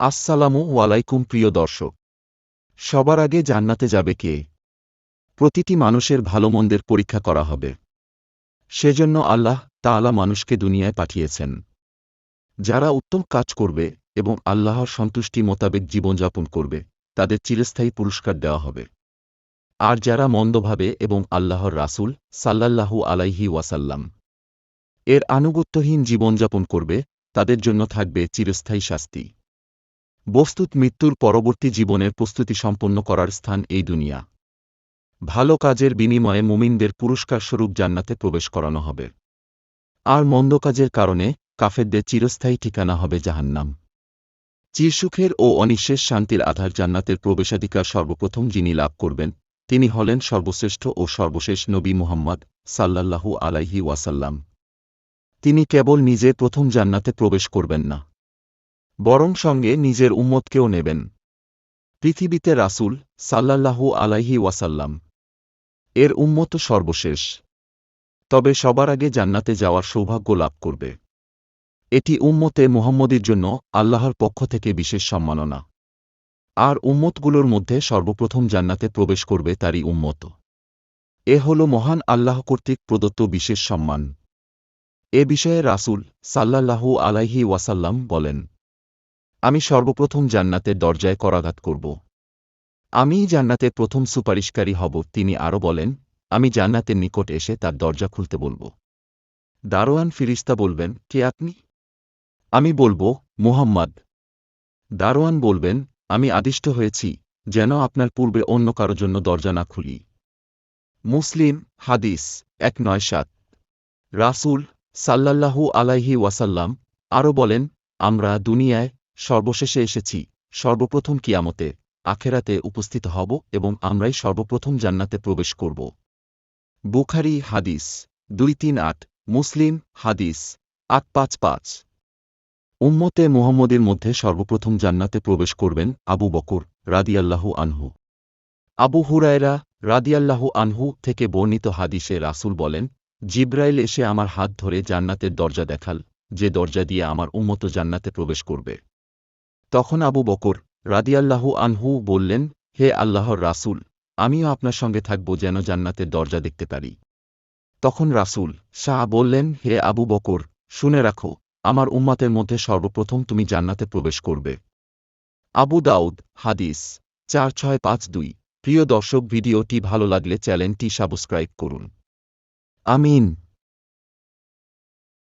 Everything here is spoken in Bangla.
আসসালামু ওয়ালাইকুম প্রিয় দর্শক। সবার আগে জান্নাতে যাবে কে? প্রতিটি মানুষের ভালো মন্দের পরীক্ষা করা হবে। সেজন্য আল্লাহ তাআলা মানুষকে দুনিয়ায় পাঠিয়েছেন। যারা উত্তম কাজ করবে এবং আল্লাহর সন্তুষ্টি মোতাবেক জীবনযাপন করবে, তাদের চিরস্থায়ী পুরস্কার দেওয়া হবে। আর যারা মন্দভাবে এবং আল্লাহর রাসূল সাল্লাল্লাহু আলাইহি ওয়াসাল্লাম এর আনুগত্যহীন জীবনযাপন করবে, তাদের জন্য থাকবে চিরস্থায়ী শাস্তি। বস্তুত মৃত্যুর পরবর্তী জীবনের প্রস্তুতি সম্পন্ন করার স্থান এই দুনিয়া। ভালো কাজের বিনিময়ে মুমিনদের পুরস্কারস্বরূপ জান্নাতে প্রবেশ করানো হবে। আর মন্দ কাজের কারণে কাফেরদের চিরস্থায়ী ঠিকানা হবে জাহান্নাম। চিরসুখের ও অনিঃশেষ শান্তির আধার জান্নাতের প্রবেশাধিকার সর্বপ্রথম যিনি লাভ করবেন, তিনি হলেন সর্বশ্রেষ্ঠ ও সর্বশেষ নবী মুহাম্মদ সাল্লাল্লাহু আলাইহি ওয়াসাল্লাম। তিনি কেবল নিজে প্রথম জান্নাতে প্রবেশ করবেন না। বরং সঙ্গে নিজের উম্মতকেও নেবেন। পৃথিবীতে রাসূল সাল্লাল্লাহু আলাইহি ওয়াসাল্লাম। এর উম্মত সর্বশেষ। তবে সবার আগে জান্নাতে যাওয়ার সৌভাগ্য লাভ করবে। এটি উম্মতে মুহাম্মদের জন্য আল্লাহর পক্ষ থেকে বিশেষ সম্মাননা। আর উম্মতগুলোর মধ্যে সর্বপ্রথম জান্নাতে প্রবেশ করবে তারই উম্মত। এ হল মহান আল্লাহ কর্তৃক প্রদত্ত বিশেষ সম্মান। এ বিষয়ে রাসূল সাল্লাল্লাহু আলাইহি ওয়াসাল্লাম বলেন আমি সর্বপ্রথম জান্নাতের দরজায় করাঘাত করব। আমিই জান্নাতের প্রথম সুপারিশকারী হব, তিনি আরও বলেন, আমি জান্নাতের নিকট এসে তার দরজা খুলতে বলব। দারোয়ান ফিরিস্তা বলবেন, কে আপনি? আমি বলব, মুহাম্মদ। দারোয়ান বলবেন, আমি আদিষ্ট হয়েছি, যেন আপনার পূর্বে অন্য কারও জন্য দরজা না খুলি। মুসলিম, হাদিস, এক নয় সাত। রাসূল সাল্লাল্লাহু আলাইহি ওয়াসাল্লাম আরও বলেন, আমরা দুনিয়ায় সর্বশেষে এসেছি, সর্বপ্রথম কিয়ামতে, আখেরাতে উপস্থিত হব এবং আমরাই সর্বপ্রথম জান্নাতে প্রবেশ করব। বুখারি হাদিস, দুই তিন আট, মুসলিম হাদিস, আট পাঁচ পাঁচ। উম্মতে মুহাম্মদের মধ্যে সর্বপ্রথম জান্নাতে প্রবেশ করবেন আবু বকর রাদিয়াল্লাহু আনহু। আবু হুরায়রা রাদিয়াল্লাহু আনহু থেকে বর্ণিত হাদিসে রাসূল বলেন, জিব্রাইল এসে আমার হাত ধরে জান্নাতের দরজা দেখাল, যে দরজা দিয়ে আমার উম্মত জান্নাতে প্রবেশ করবে। তখন আবু বকর রাদিয়াল্লাহু আনহু বললেন, হে আল্লাহর রাসূল, আমিও আপনার সঙ্গে থাকব যেন জান্নাতের দরজা দেখতে পারি। তখন রাসূল শাহ বললেন, হে আবু বকর, শুনে রাখো, আমার উম্মাতের মধ্যে সর্বপ্রথম তুমি জান্নাতে প্রবেশ করবে। আবু দাউদ, হাদিস, চার ছয় পাঁচ দুই। প্রিয় দর্শক, ভিডিওটি ভালো লাগলে চ্যানেলটি সাবস্ক্রাইব করুন। আমিন।